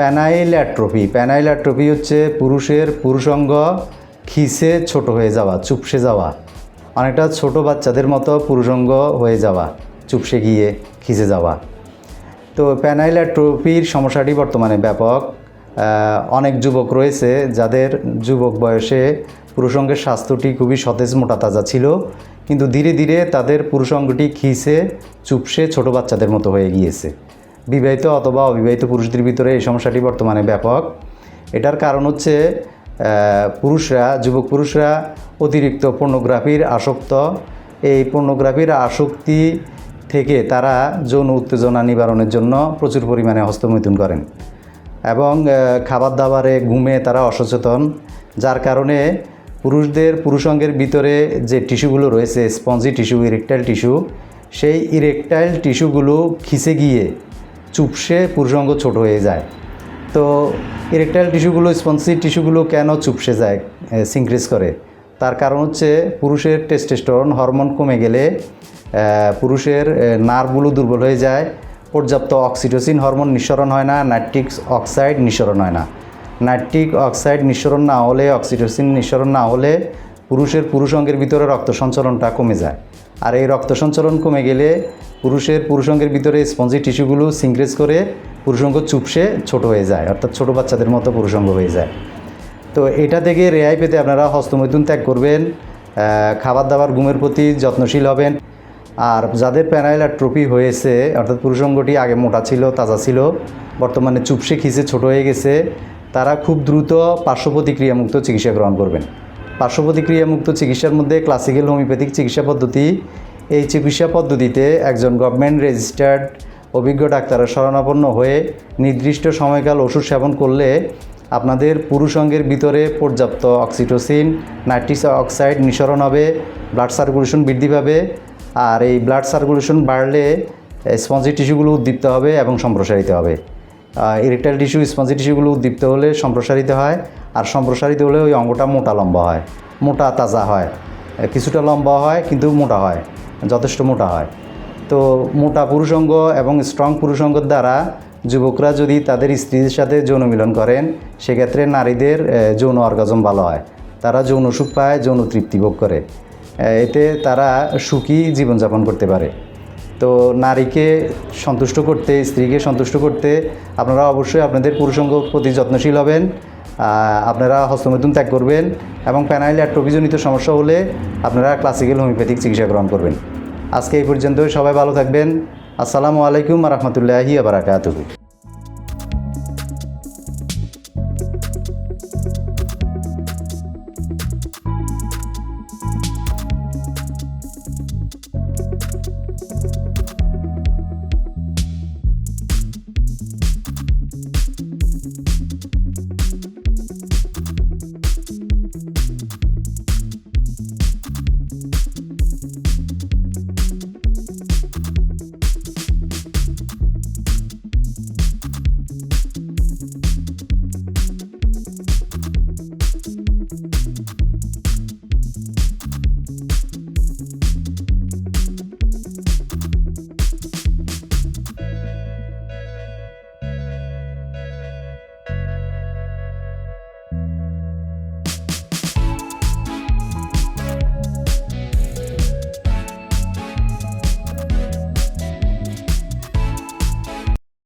প্যানাইল atrophy প্যানাইল atrophy হচ্ছে পুরুষের পুরুষঙ্গ খিসে ছোট হয়ে যাওয়া, চুপসে যাওয়া। অনেকটা ছোট বাচ্চাদের মতো পুরুষঙ্গ হয়ে যাওয়া, চুপসে গিয়ে খিসে যাওয়া। তো প্যানাইল অ্যাট্রোফির সমস্যাটি বর্তমানে ব্যাপক। অনেক যুবক রয়েছে যাদের যুবক বয়সে পুরুষঙ্গের স্বাস্থ্যটি খুবই সতেজ মোটা তাজা ছিল, কিন্তু ধীরে ধীরে তাদের পুরুষঙ্গটি খিসে, চুপসে ছোট বাচ্চাদের মতো হয়ে গিয়েছে। বিবাহিত অথবা অবিবাহিত পুরুষদের ভিতরে এই সমস্যাটি বর্তমানে ব্যাপক। এটার কারণ হচ্ছে পুরুষরা, যুবক পুরুষরা অতিরিক্ত পর্নোগ্রাফির আসক্ত। এই পর্নোগ্রাফির আসক্তি থেকে তারা যৌন উত্তেজনা নিবারণের জন্য প্রচুর পরিমাণে হস্তমৈথুন করেন এবং খাবার দাবারে ঘুমে তারা অসচেতন, যার কারণে পুরুষদের, পুরুষঙ্গের ভিতরে যে টিস্যুগুলো রয়েছে, স্পঞ্জি টিস্যু, ইরেকটাইল টিস্যু, সেই ইরেকটাইল টিস্যুগুলো খিসে গিয়ে চুপসে পুরুষঙ্গ ছোট হয়ে যায়। তো ইরেকটাইল টিস্যুগুলো স্পঞ্জি টিস্যুগুলো কেন চুপসে যায় সিনক্রিজ করে? তার কারণ হচ্ছে পুরুষের টেস্টেস্টোরন হরমোন কমে গেলে পুরুষের নার্ভগুলো দুর্বল হয়ে যায়, পর্যাপ্ত অক্সিটোসিন হরমোন নিঃসরণ হয় না নাইট্রিক অক্সাইড নিঃসরণ হয় না। নাইট্রিক অক্সাইড নিঃসরণ না হলে অক্সিটোসিন নিঃসরণ না হলে পুরুষের পুরুষঙ্গের ভিতরে রক্ত সঞ্চালনটা কমে যায়। আর এই রক্ত সঞ্চালন কমে গেলে পুরুষের পুরুষঙ্গের ভিতরে স্পঞ্জি টিস্যুগুলো সিনক্রেজ করে পুরুষঙ্গ চুপসে ছোট হয়ে যায়, অর্থাৎ ছোট বাচ্চাদের মতো পুরুষঙ্গ হয়ে যায়। তো এটা থেকে রেহাই পেতে আপনারা হস্তমৈথুন ত্যাগ করবেন খাবার দাবার ঘুমের প্রতি যত্নশীল হবেন। আর যাদের প্যানাইল ট্রপি হয়েছে, অর্থাৎ পুরুষঙ্গটি আগে মোটা ছিল, তাজা ছিল, বর্তমানে চুপসে খিসে ছোট হয়ে গেছে, তারা খুব দ্রুত পার্শ্ব প্রতিক্রিয়ামুক্ত চিকিৎসা গ্রহণ করবেন। পার্শ্ব প্রতিক্রিয়ামুক্ত চিকিৎসার মধ্যে ক্লাসিক্যাল হোমিওপ্যাথিক চিকিৎসা পদ্ধতি। এই চিকিৎসা পদ্ধতিতে একজন গভর্নমেন্ট রেজিস্টার্ড অভিজ্ঞ ডাক্তারের শরণাপন্ন হয়ে নির্দিষ্ট সময়কাল ওষুধ সেবন করলে আপনাদের পুরুষঙ্গের ভিতরে পর্যাপ্ত অক্সিটোসিন নাইট্রিস অক্সাইড নিঃসরণ হবে ব্লাড সার্কুলেশন বৃদ্ধি পাবে আর এই ব্লাড সার্কুলেশন বাড়লে স্পঞ্জি টিস্যুগুলো উদ্দীপ্ত হবে এবং সম্প্রসারিত হবে। ইরেকটাইল টিস্যু স্পঞ্জি টিস্যুগুলো উদ্দীপ্ত হলে সম্প্রসারিত হয়, আর সম্প্রসারিত হলে ওই অঙ্গটা মোটা লম্বা হয়, মোটা, তাজা হয়। কিছুটা লম্বা হয়, কিন্তু মোটা হয়, যথেষ্ট মোটা হয়। তো মোটা পুরুষঙ্গ এবং স্ট্রং পুরুষঙ্গর দ্বারা যুবকরা যদি তাদের স্ত্রীদের সাথে যৌন মিলন করেন, সেক্ষেত্রে নারীদের যৌন অর্গাজম ভালো হয়। তারা যৌন সুখ পায়, যৌন তৃপ্তি ভোগ করে। এতে তারা সুখী জীবনযাপন করতে পারে। তো নারীকে সন্তুষ্ট করতে, স্ত্রীকে সন্তুষ্ট করতে আপনারা অবশ্যই আপনাদের পুরুষঙ্গ প্রতি যত্নশীল হবেন আপনারা হস্তমৈথুন ত্যাগ করবেন এবং প্যানাইল অ্যাট্রোপিজনিত সমস্যা হলে আপনারা ক্লাসিক্যাল হোমিওপ্যাথিক চিকিৎসা গ্রহণ করবেন। আজকে এই পর্যন্ত সবাই ভালো থাকবেন। আসসালামু আলাইকুম রহমতুল্লাহি আবরাকাতুহু